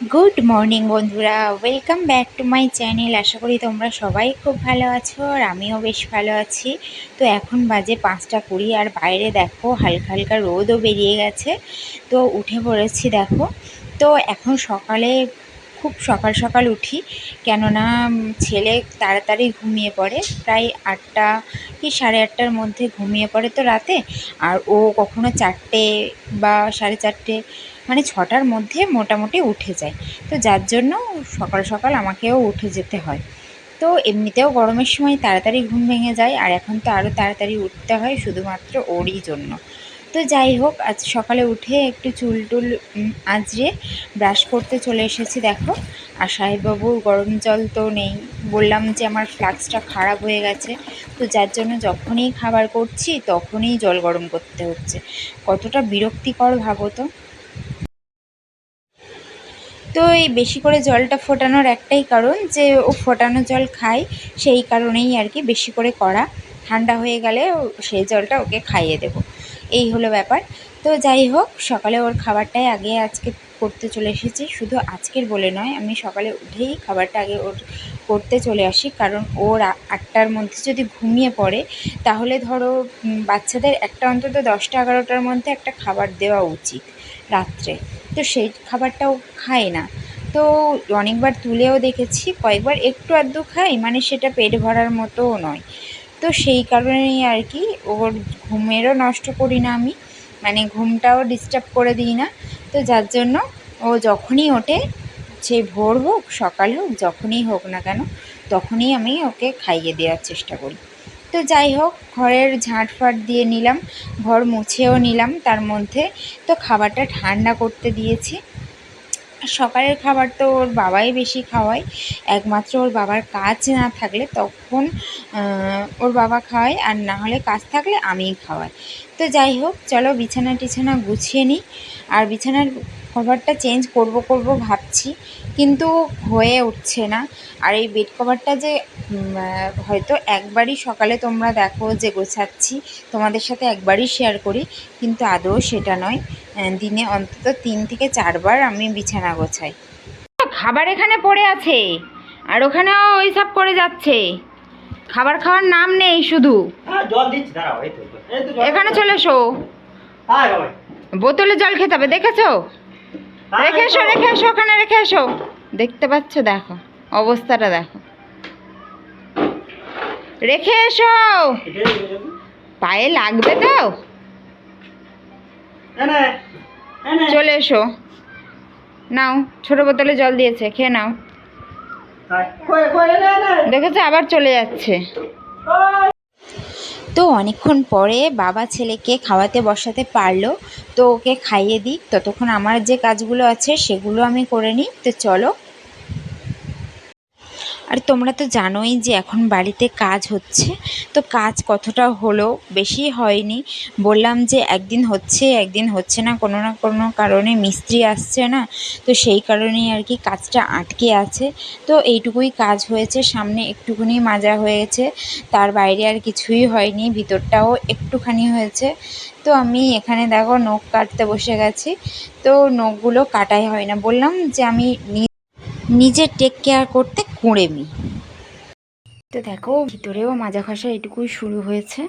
Good morning বন্ধুরা, welcome back to my channel. আশা করি তোমরা সবাই খুব ভালো আছো আর আমিও বেশ ভালো আছি। তো এখন বাজে পাঁচটা কুড়ি আর বাইরে দেখো হালকা হালকা রোদও বেরিয়ে গেছে। তো উঠে পড়েছি দেখো। তো এখন সকালে খুব সকাল সকাল উঠি, কেননা ছেলে তাড়াতাড়ি ঘুমিয়ে পড়ে। প্রায় আটটা কি সাড়ে আটটার মধ্যে ঘুমিয়ে পড়ে তো রাতে। আর ও কখনো চারটে বা সাড়ে চারটে মানে ছটার মধ্যে মোটামুটি উঠে যায়। তো যার জন্য সকাল সকাল আমাকেও উঠে যেতে হয়। তো এমনিতেও গরমের সময় তাড়াতাড়ি ঘুম ভেঙে যায়, আর এখন তো আরও তাড়াতাড়ি উঠতে হয়, শুধুমাত্র ওরই জন্য। তো যাই হোক, আজ সকালে উঠে একটু চুল টুল আঁচড়ে ব্রাশ করতে চলে এসেছি, দেখো। আর সাহেববাবুর গরম জল তো নেই। বললাম যে আমার ফ্লাক্সটা খারাপ হয়ে গেছে। তো যার জন্য যখনই খাবার করছি, তখনই জল গরম করতে হচ্ছে। কতটা বিরক্তিকর ভাবো তো। তো এই বেশি করে জলটা ফোটানোর একটাই কারণ যে, ও ফোটানো জল খায়, সেই কারণেই আর কি বেশি করে করা ঠান্ডা হয়ে গেলে সেই জলটা ওকে খাইয়ে দেব। এই হলো ব্যাপার। তো যাই হোক, সকালে ওর খাবারটাই আগে আজকে করতে চলে এসেছি। শুধু আজকের বলে নয়, আমি সকালে উঠেই খাবারটা আগে ওর করতে চলে আসি। কারণ ওর আটটার মধ্যে যদি ঘুমিয়ে পড়ে, তাহলে ধরো বাচ্চাদের একটা অন্তত দশটা, এগারোটার মধ্যে একটা খাবার দেওয়া উচিত রাত্রে। তো সেই খাবারটাও খায় না। তো অনেকবার তুলেও দেখেছি, কয়েকবার একটু আধটু খাই মানে সেটা পেট ভরার মতোও নয়। তো সেই কারণেই আর কি, ওর ঘুমেরও নষ্ট করি না আমি মানে ঘুমটাও ডিস্টার্ব করে দিই না। তো যার জন্য ও যখনই ওঠে, সে ভোর হোক, সকাল হোক, যখনই হোক না কেন, তখনই আমি ওকে খাইয়ে দেওয়ার চেষ্টা করি। তো যাই হোক, ঘরের ঝাঁট ঝাঁটফাট দিয়ে নিলাম, ঘর মুছেও নিলাম, তার মধ্যে তো খাবারটা ঠান্ডা করতে দিয়েছি। সকালের খাবার তো ওর বাবাই বেশি খাওয়ায়। একমাত্র ওর বাবার কাজ না থাকলে তখন ওর বাবা খাওয়ায় আর না হলে কাজ থাকলে আমিই খাওয়াই। তো যাই হোক, চলো বিছানা টিছানা গুছিয়ে নিই। আর বিছানার খাবারটা চেঞ্জ করব করব ভাবছি কিন্তু হয়ে উঠছে না। আর এই বেড কভারটা যে হয়তো একবারই সকালে তোমরা দেখো যে গোছাচ্ছি তোমাদের সাথে একবারই শেয়ার করি কিন্তু আদৌ সেটা নয়। দিনে অন্তত তিন থেকে চারবার আমি বিছানা গোছাই। খাবার এখানে পড়ে আছে আর ওখানেও ওই সব করে যাচ্ছে। খাবার খাওয়ার নাম নেই শুধু। হ্যাঁ দিচ্ছি এখানে চলে এসো। হ্যাঁ বোতলে জল খেতে হবে দেখেছ? রেখে এসো রেখে এসো ওখানে রেখে এসো দেখতে পাচ্ছ দেখো অবস্থাটা দেখো রেখে এসো। পায়ে লাগবে তো। চলে এসো নাও ছোট বোতলে জল দিয়েছে খেয়ে নাও। দেখেছ আবার চলে যাচ্ছে। তো অনেকক্ষণ পরে বাবা ছেলেকে খাওয়াতে বসাতে পারল, তো ওকে খাইয়ে দিই ততক্ষণ আমার যে কাজগুলো আছে সেগুলো আমি করে নিই। তো চলো আর তোমরা তো জানোই যে এখন বাড়িতে কাজ হচ্ছে, তো কাজ কতটা হলো বেশি হয়নি। বললাম যে একদিন হচ্ছে একদিন হচ্ছে না, কোনো না কোনো কারণে মিস্ত্রি আসছে না, তো সেই কারণেই আর কি কাজটা আটকে আছে। তো এইটুকুই কাজ হয়েছে, সামনে একটুখানি মাজা হয়েছে, তার বাইরে আর কিছুই হয়নি, ভিতরটাও একটুখানি হয়েছে। তো আমি এখানে দেখো নখ কাটতে বসে গেছি, তো নখগুলো কাটাই হয় না। বললাম যে আমি নিজে টেক কেয়ার করতে কুঁড়েমি তো দেখো ভিতরেও মাজা ঘষা এটুকুই শুরু হয়েছে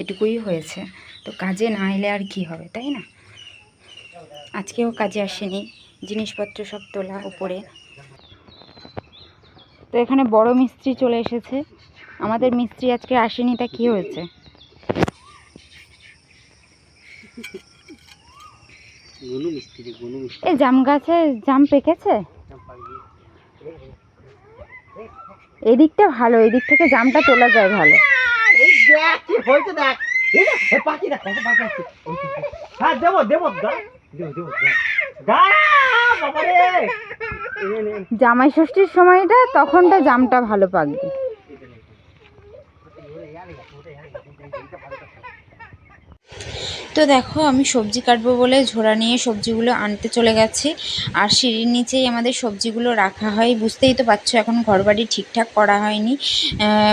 এটুকুই হয়েছে। তো কাজে না এলে আর কি হবে তাই না? আজকেও কাজে আসেনি জিনিসপত্র সব তোলা উপরে। তো এখানে বড় মিস্ত্রি চলে এসেছে। আমাদের মিস্ত্রি আজকে আসেনি তা কি হয়েছে? এই জাম গাছে জাম পেকেছে? এদিকটা ভালো এদিক থেকে জামটা তোলা যায় ভালো। এই দেখ কি হয়েছে দেখ। এই পাখি দেখ কত পাখি আছে হ্যাঁ দেবো দেবো দেবো দেবো। জামাই ষষ্ঠীর সময়টা তখনটা জামটা ভালো পাকবে তো দেখো, আমি সবজি কাটবো বলে ঝোড়া নিয়ে সবজিগুলো আনতে চলে গেছি। আর সিঁড়ির নিচেই আমাদের সবজিগুলো রাখা হয়। বুঝতেই তো পারছ, এখন ঘরবাড়ি ঠিকঠাক করা হয়নি।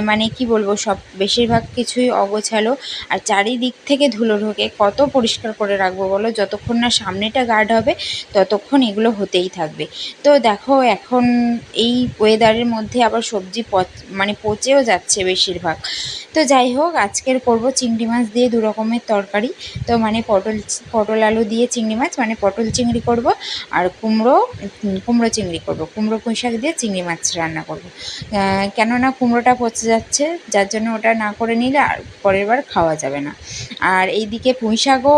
মানে কি বলব, সব বেশিরভাগ কিছুই অগোছালো। আর চারিদিক থেকে ধুলো ঢোকে। কত পরিষ্কার করে রাখব বলো? যতক্ষণ না সামনেটা গার্ড হবে, ততক্ষণ এগুলো হতেই থাকবে। তো দেখো, এখন এই ওয়েদারের মধ্যে আবার সবজি মানে পচেও যাচ্ছে বেশিরভাগ। তো যাই হোক, আজকের করব চিংড়ি মাছ দিয়ে দু রকমের তরকারি। তো মানে পটল পটল আলু দিয়ে চিংড়ি মাছ মানে পটল চিংড়ি করব আর কুমড়ো কুমড়ো চিংড়ি করব। কুমড়ো পুঁই শাক দিয়ে চিংড়ি মাছ রান্না করব। কেননা কুমড়োটা পচে যাচ্ছে, যার জন্য ওটা না করে নিলে আর পরের বার খাওয়া যাবে না। আর এইদিকে পুঁই শাকও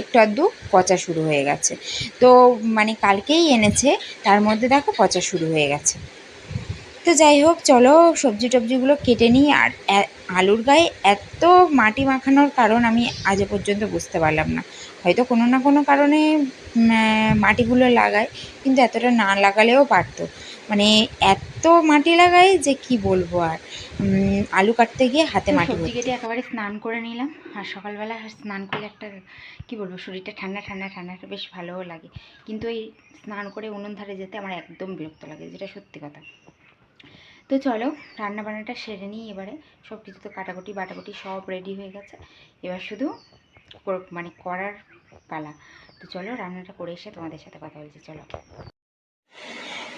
একটু আধটু পচা শুরু হয়ে গেছে। তো মানে কালকেই এনেছে, তার মধ্যে দেখো পচা শুরু হয়ে গেছে। তো যাই হোক, চলো সবজি টবজিগুলো কেটে নিই আর আলুর গায়ে এত মাটি মাখানোর কারণ আমি আজও পর্যন্ত বুঝতে পারলাম না। হয়তো কোনো না কোনো কারণে মাটিগুলো লাগায় কিন্তু এতটা না লাগালেও পারতো। মানে এত মাটি লাগায় যে কি বলব আর? আলু কাটতে গিয়ে হাতে মাটি সবজি কেটে একেবারে স্নান করে নিলাম। আর সকালবেলা স্নান করলে একটা কি বলব শরীরটা ঠান্ডা ঠান্ডা ঠান্ডা একটা বেশ ভালোও লাগে। কিন্তু এই স্নান করে উনুন ধারে যেতে আমার একদম বিরক্ত লাগে যেটা সত্যি কথা। তো চলো রান্না বান্নাটা সেরে নিই এবারে। সব কিছু তো কাটাকুটি বাটাকুটি সব রেডি হয়ে গেছে। এবার শুধু মানে করার পালা। তো চলো, রান্নাটা করে এসে তোমাদের সাথে কথা বলছি, চলো।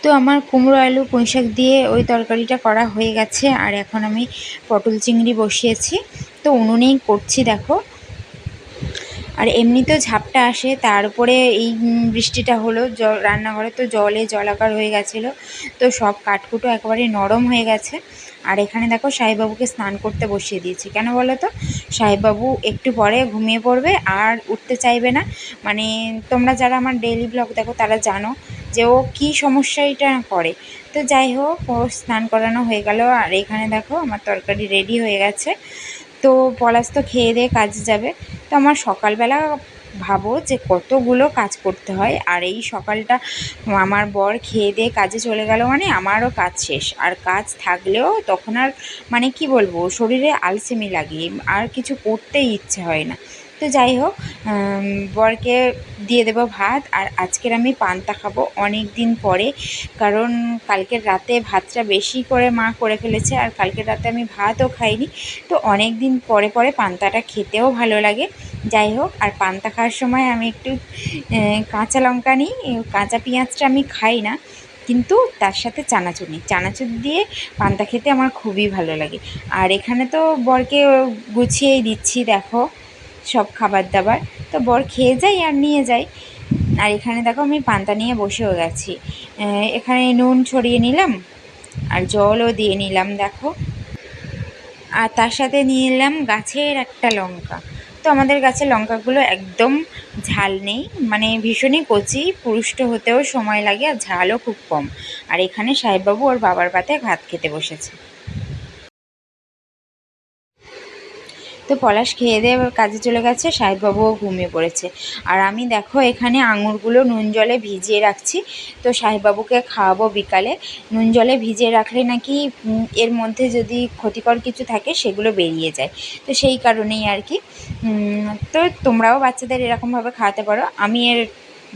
তো আমার কুমড়ো, আলু পুঁই শাক দিয়ে ওই তরকারিটা করা হয়ে গেছে। আর এখন আমি পটল চিংড়ি বসিয়েছি। তো উনুনেই করছি, দেখো। আর এমনিতেও ঝাপটা আসে, তার উপরে এই বৃষ্টিটা হলো, জল, রান্নাঘরে তো জলে জলাকার হয়ে গেছিল, তো সব কাঠকুটো একেবারে নরম হয়ে গেছে। আর এখানে দেখো সাহেববাবুকে স্নান করতে বসিয়ে দিয়েছি। কেন বলো তো? সাহেববাবু একটু পরে ঘুমিয়ে পড়বে, আর উঠতে চাইবে না। মানে তোমরা যারা আমার ডেইলি ব্লগ দেখো, তারা জানো যে ও কী সমস্যা এটা করে। তো যাই হোক ও স্নান করানো হয়ে গেল, আর এখানে দেখো আমার তরকারি রেডি হয়ে গেছে। তো পলাশ তো খেয়ে দিয়ে কাজে যাবে। তো আমার সকালবেলা ভাবো যে কতগুলো কাজ করতে হয়। আর এই সকালটা আমার বর খেয়ে দিয়ে কাজে চলে গেল মানে আমারও কাজ শেষ। আর কাজ থাকলেও তখন আর মানে কি বলব, শরীরে আলসেমি লাগে। আর কিছু করতেই ইচ্ছে হয় না। তো যাই হোক বরকে দিয়ে দেবো ভাত আর আজকের আমি পান্তা খাব অনেক দিন পরে। কারণ কালকের রাতে ভাতটা বেশি করে মা করে ফেলেছে আর কালকের রাতে আমি ভাতও খাইনি। তো অনেক দিন পরে পরে পান্তাটা খেতেও ভালো লাগে। যাই হোক, আর পান্তা খাওয়ার সময় আমি একটু কাঁচা লঙ্কা নিই, কাঁচা পেঁয়াজটা আমি খাই না। কিন্তু তার সাথে চানাচুর নিই। চানাচুর দিয়ে পান্তা খেতে আমার খুবই ভালো লাগে। আর এখানে তো বরকে গুছিয়েই দিচ্ছি, দেখো। সব খাবার দাবার। তো বর খেয়ে যাই আর নিয়ে যায়। আর এখানে দেখো আমি পান্তা নিয়ে বসেও গেছি। এখানে নুন ছড়িয়ে নিলাম আর জলও দিয়ে নিলাম, দেখো। আর তার সাথে নিয়ে নিলাম গাছের একটা লঙ্কা। তো আমাদের গাছের লঙ্কাগুলো একদম ঝাল নেই মানে ভীষণই কচি, পুরুষ্ট হতেও সময় লাগে আর ঝালও খুব কম। আর এখানে সাহেববাবু ওর বাবার পাতে ভাত খেতে বসেছে। তো পলাশ খেয়ে দিয়ে কাজে চলে গেছে, সাহেববাবুও ঘুমিয়ে পড়েছে। আর আমি দেখো এখানে আঙুরগুলো নুন জলে ভিজিয়ে রাখছি। তো সাহেববাবুকে খাওয়াবো বিকালে। নুন জলে ভিজিয়ে রাখলে নাকি এর মধ্যে যদি ক্ষতিকর কিছু থাকে সেগুলো বেরিয়ে যায়। তো সেই কারণেই আর কি। তো তোমরাও বাচ্চাদের এরকমভাবে খাওয়াতে পারো। আমি এর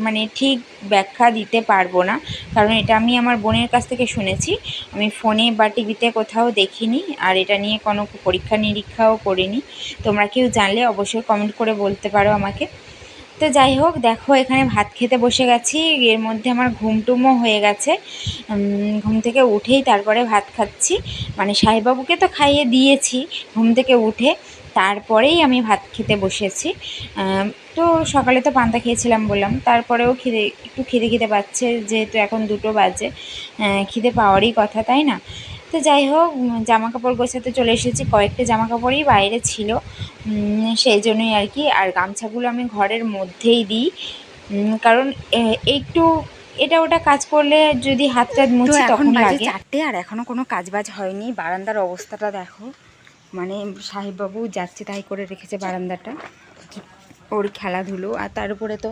মানে ঠিক ব্যাখ্যা দিতে পারব না। কারণ এটা আমি আমার বোনের কাছ থেকে শুনেছি। আমি ফোনে বা টিভিতে কোথাও দেখিনি আর এটা নিয়ে কোনো পরীক্ষা নিরীক্ষাও করিনি। তোমরা কেউ জানলে অবশ্যই কমেন্ট করে বলতে পারো আমাকে। তো যাই হোক, দেখো এখানে ভাত খেতে বসে গেছি। এর মধ্যে আমার ঘুমটুমও হয়ে গেছে। ঘুম থেকে উঠেই তারপরে ভাত খাচ্ছি। মানে সাহেবাবুকে তো খাইয়ে দিয়েছি ঘুম থেকে উঠে। তারপরেই আমি ভাত খেতে বসেছি। তো সকালে তো পান্তা খেয়েছিলাম বললাম তারপরেও খিদে একটু খিদে খিদে পাচ্ছে যেহেতু এখন দুটো বাজে। খিদে পাওয়ারই কথা তাই না? তো যাই হোক জামা কাপড় গোছাতে চলে এসেছি। কয়েকটা জামা কাপড়ই বাইরে ছিল। সেই জন্যই আর কি। আর গামছাগুলো আমি ঘরের মধ্যেই দিই। কারণ একটু এটা ওটা কাজ করলে যদি হাতটা মুছি তখন লাগে। চারটে আর এখনও কোনো কাজ বাজ হয়নি। বারান্দার অবস্থাটা দেখো। মানে সাহেববাবু যাচ্ছে তাই করে রেখেছে বারান্দাটা। ওর খেলাধুলো। আর তার উপরে তো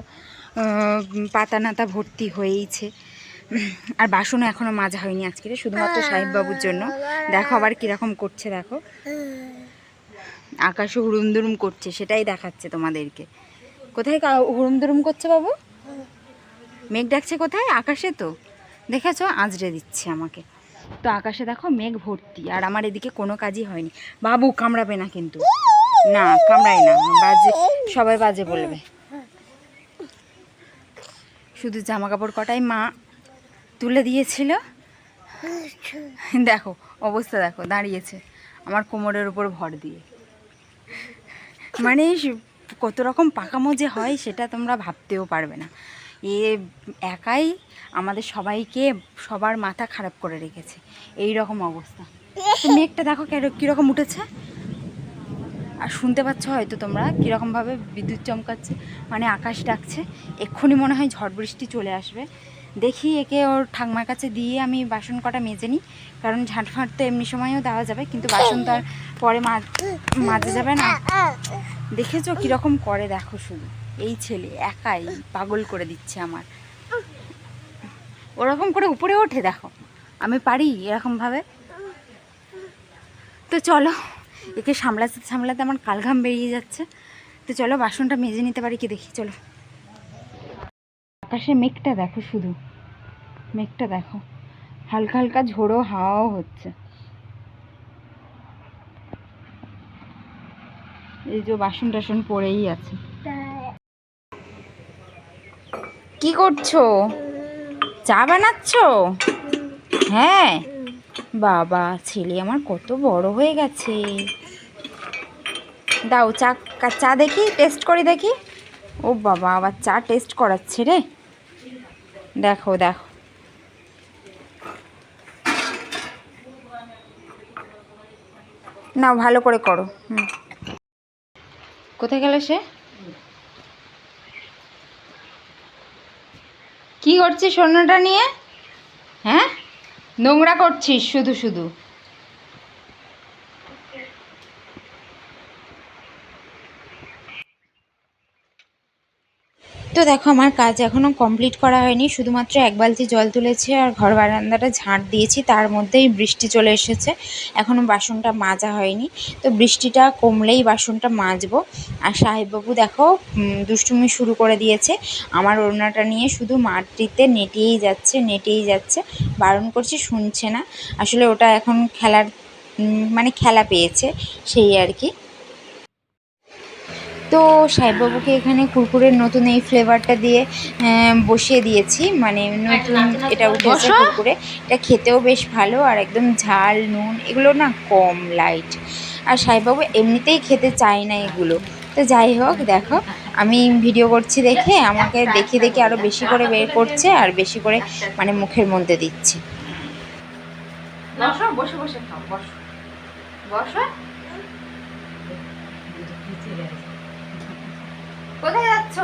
পাতা নাতা ভর্তি হয়েইছে। আর বাসনও এখনও মাজা হয়নি আজকে, শুধুমাত্র সাহেববাবুর জন্য। দেখো আবার কীরকম করছে, দেখো। আকাশে হুড়ুম দুরুম করছে, সেটাই দেখাচ্ছে তোমাদেরকে। কোথায় হুড়ুম দুরুম করছে বাবু? মেঘ ডাকছে কোথায়? আকাশে তো। দেখেছ? আজরে দিচ্ছে আমাকে। তো আকাশে দেখো মেঘ ভর্তি, আর আমার এদিকে কোনো কাজই হয়নি। বাবু, কামড়াবে না কিন্তু। না, কামড়ায় না, বাজে, সবাই বাজে বলবে। শুধু জামা কাপড় কটাই মা তুলে দিয়েছিল। দেখো, অবস্থা দেখো, দাঁড়িয়েছে আমার কোমরের উপর ভর দিয়ে। মানে কত রকম পাকামো যে হয়, সেটা তোমরা ভাবতেও পারবে না। এ একাই আমাদের সবাইকে সবার মাথা খারাপ করে রেখেছে। এই রকম অবস্থা মেঘটা দেখো কের- কীরকম উঠেছে? আর শুনতে পাচ্ছ হয়তো তোমরা কীরকমভাবে বিদ্যুৎ চমকাচ্ছে মানে আকাশ ডাকছে। এক্ষুনি মনে হয় ঝড় বৃষ্টি চলে আসবে। দেখি একে ওর ঠাকমার কাছে দিয়ে আমি বাসন কটা মেজে নিই, কারণ ঝাঁট ফাঁট তো এমনি সময়ও দেওয়া যাবে, কিন্তু বাসন তো আর পরে মাজা যাবে না। দেখেছ কীরকম করে দেখো শুধু এই ছেলে একাই পাগল করে দিচ্ছে আমার। ওরকম করে উপরে ওঠে, দেখো। আমি পারি এরকমভাবে? তো চলো, একে সামলাতে সামলাতে আমার কালঘাম বেরিয়ে যাচ্ছে। তো চলো, বাসনটা মেজে নিতে পারি কি দেখি, চলো। আকাশে মেঘটা দেখো শুধু। মেঘটা দেখো। হালকা হালকা ঝোড়ো হাওয়াও হচ্ছে। এই যে বাসন টাসন পড়েই আছে। কি করছ? চা বানাচ্ছো? হ্যাঁ। বাবা, ছেলে আমার কত বড় হয়ে গেছে। দাও চা চা দেখি, টেস্ট করে দেখি। ও বাবা, আবার চা টেস্ট করাচ্ছে রে। দেখো দেখো। নাও, ভালো করে করো। হুম। কোথায় গেল সে? কি করছিস স্বর্ণটা নিয়ে? হ্যাঁ? নোংরা করছিস শুধু শুধু। তো দেখো, আমার কাজ এখনও কমপ্লিট করা হয়নি। শুধুমাত্র এক বালতি জল তুলেছি আর ঘর বারান্দাটা ঝাঁট দিয়েছি। তার মধ্যেই বৃষ্টি চলে এসেছে। এখনও বাসনটা মাজা হয়নি। তো বৃষ্টিটা কমলেই বাসনটা মাজবো। আর সাহেববাবু দেখো দুষ্টুমি শুরু করে দিয়েছে। আমার ওড়নাটা নিয়ে শুধু মাটিতে নেটিয়েই যাচ্ছে নেটিয়েই যাচ্ছে। বারণ করছি, শুনছে না। আসলে ওটা এখন খেলার মানে খেলা পেয়েছে, সেই আর কি। তো সাহেববাবুকে এখানে কুরকুরের নতুন এই ফ্লেভারটা দিয়ে বসিয়ে দিয়েছি। মানে নতুন এটা উঠেছে কুরকুরে। এটা খেতেও বেশ ভালো আর একদম ঝাল নুন এগুলো না কম লাইট আর সাহেববাবু এমনিতেই খেতে চায় না এগুলো। তো যাই হোক দেখো আমি ভিডিও করছি দেখে আমাকে দেখে দেখে আরও বেশি করে বের করছে আর বেশি করে মানে মুখের মধ্যে দিচ্ছে। বসো বসে বসে খাও বসো। বসো। কোথায় যাচ্ছ?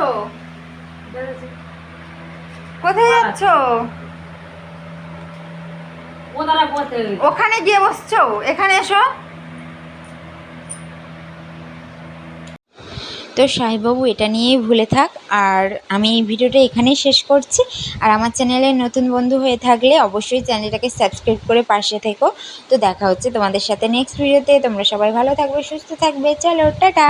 কোথায় যাচ্ছ? ওখানে গিয়ে বসছো? এখানে এসো। তো সাহেববাবু এটা নিয়েই ভুলে থাক। আর আমি এই ভিডিওটা এখানেই শেষ করছি। আর আমার চ্যানেলে নতুন বন্ধু হয়ে থাকলে অবশ্যই চ্যানেলটাকে সাবস্ক্রাইব করে পাশে থেকো। তো দেখা হচ্ছে তোমাদের সাথে নেক্সট ভিডিওতে তোমরা সবাই ভালো থাকবে সুস্থ থাকবে। চলো টাটা!